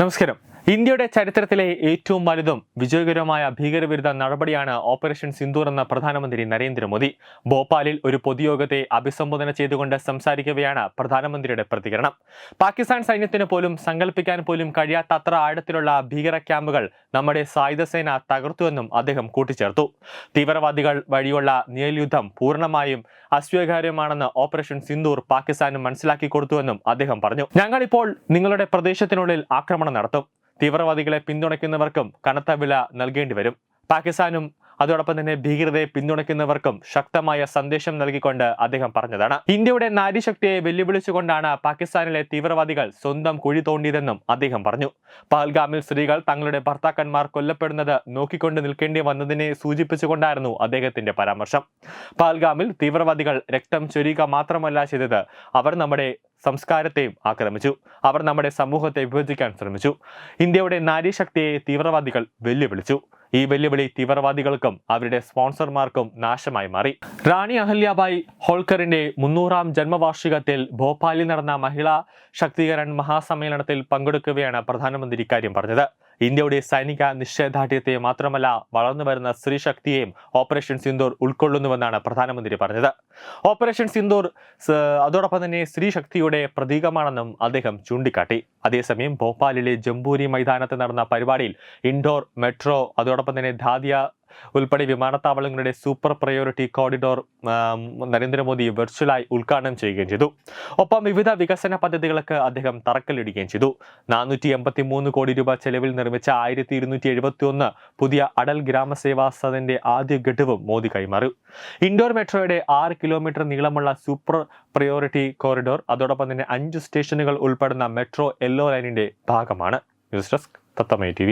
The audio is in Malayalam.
നമസ്കാരം. ഇന്ത്യയുടെ ചരിത്രത്തിലെ ഏറ്റവും വലുതും വിജയകരവുമായ ഭീകരവിരുദ്ധ നടപടിയാണ് ഓപ്പറേഷൻ സിന്ദൂർ എന്ന പ്രധാനമന്ത്രി നരേന്ദ്രമോദി. ഭോപ്പാലിൽ ഒരു പൊതുയോഗത്തെ അഭിസംബോധന ചെയ്തുകൊണ്ട് സംസാരിക്കവെയാണ് പ്രധാനമന്ത്രിയുടെ പ്രതികരണം. പാകിസ്ഥാൻ സൈന്യത്തിന് പോലും സങ്കല്പിക്കാൻ പോലും കഴിയാത്തത്ര ആഴത്തിലുള്ള ഭീകര ക്യാമ്പുകൾ നമ്മുടെ സായുധസേന തകർത്തുവെന്നും അദ്ദേഹം കൂട്ടിച്ചേർത്തു. തീവ്രവാദികൾ വഴിയുള്ള നിയൽയുദ്ധം പൂർണമായും അസ്വീകാര്യമാണെന്ന് ഓപ്പറേഷൻ സിന്ദൂർ പാകിസ്ഥാനും മനസ്സിലാക്കി കൊടുത്തുവെന്നും അദ്ദേഹം പറഞ്ഞു. ഞങ്ങളിപ്പോൾ നിങ്ങളുടെ പ്രദേശത്തിനുള്ളിൽ ആക്രമണം നടത്തും. തീവ്രവാദികളെ പിന്തുണയ്ക്കുന്നവർക്കും കനത്ത വില നൽകേണ്ടി വരും. പാകിസ്ഥാനും അതോടൊപ്പം തന്നെ ഭീകരതയെ പിന്തുണയ്ക്കുന്നവർക്കും ശക്തമായ സന്ദേശം നൽകിക്കൊണ്ട് അദ്ദേഹം പറഞ്ഞതാണ്. ഇന്ത്യയുടെ നാരീശക്തിയെ വെല്ലുവിളിച്ചുകൊണ്ടാണ് പാകിസ്ഥാനിലെ തീവ്രവാദികൾ സ്വന്തം കുഴി തോണ്ടിയതെന്നും അദ്ദേഹം പറഞ്ഞു. പഹൽഗാമിൽ സ്ത്രീകൾ തങ്ങളുടെ ഭർത്താക്കന്മാർ കൊല്ലപ്പെടുന്നത് നോക്കിക്കൊണ്ട് നിൽക്കേണ്ടി വന്നതിനെ സൂചിപ്പിച്ചുകൊണ്ടായിരുന്നു അദ്ദേഹത്തിന്റെ പരാമർശം. പഹൽഗാമിൽ തീവ്രവാദികൾ രക്തം ചൊരിയുക മാത്രമല്ല ചെയ്തത്. അവർ നമ്മുടെ സംസ്കാരത്തെയും ആക്രമിച്ചു. അവർ നമ്മുടെ സമൂഹത്തെ വിഭജിക്കാൻ ശ്രമിച്ചു. ഇന്ത്യയുടെ നാരീശക്തിയെ തീവ്രവാദികൾ വെല്ലുവിളിച്ചു. ഈ വെല്ലുവിളി തീവ്രവാദികൾക്കും അവരുടെ സ്പോൺസർമാർക്കും നാശമായി മാറി. റാണി അഹല്യാബായി ഹോൾക്കറിന്റെ മുന്നൂറാം ജന്മവാർഷികത്തിൽ ഭോപ്പാലിൽ നടന്ന മഹിളാ ശക്തീകരൺ മഹാസമ്മേളനത്തിൽ പങ്കെടുക്കുകയാണ് പ്രധാനമന്ത്രി ഇക്കാര്യം പറഞ്ഞത്. ഇന്ത്യയുടെ സൈനിക നിശ്ചയദാർഢ്യത്തെ മാത്രമല്ല വളർന്നു വരുന്ന സ്ത്രീശക്തിയെയും ഓപ്പറേഷൻ സിന്ദൂർ ഉൾക്കൊള്ളുന്നുവെന്നാണ് പ്രധാനമന്ത്രി പറഞ്ഞത്. ഓപ്പറേഷൻ സിന്ദൂർ അതോടൊപ്പം തന്നെ സ്ത്രീശക്തിയുടെ പ്രതീകമാണെന്നും അദ്ദേഹം ചൂണ്ടിക്കാട്ടി. അതേസമയം ഭോപ്പാലിലെ ജംബൂരി മൈതാനത്ത് നടന്ന പരിപാടിയിൽ ഇൻഡോർ മെട്രോ അതോടൊപ്പം തന്നെ ധാദിയ ഉൾപ്പെടെ വിമാനത്താവളങ്ങളുടെ സൂപ്പർ പ്രയോറിറ്റി കോറിഡോർ നരേന്ദ്രമോദി വെർച്വലായി ഉദ്ഘാടനം ചെയ്യുകയും ചെയ്തു. ഒപ്പം വിവിധ വികസന പദ്ധതികൾക്ക് അദ്ദേഹം തറക്കല്ലിടുകയും ചെയ്തു. നാനൂറ്റി എൺപത്തി മൂന്ന് കോടി രൂപ ചെലവിൽ നിർമ്മിച്ച ആയിരത്തി ഇരുന്നൂറ്റി എഴുപത്തി ഒന്ന് പുതിയ അടൽ ഗ്രാമസേവാ ആദ്യ ഘട്ടവും മോദി കൈമാറി. ഇൻഡോർ മെട്രോയുടെ ആറ് കിലോമീറ്റർ നീളമുള്ള സൂപ്പർ പ്രയോറിറ്റി കോറിഡോർ അതോടൊപ്പം തന്നെ അഞ്ച് സ്റ്റേഷനുകൾ ഉൾപ്പെടുന്ന മെട്രോ യെല്ലോ ലൈനിന്റെ ഭാഗമാണ്. News desk തത്തമൈ T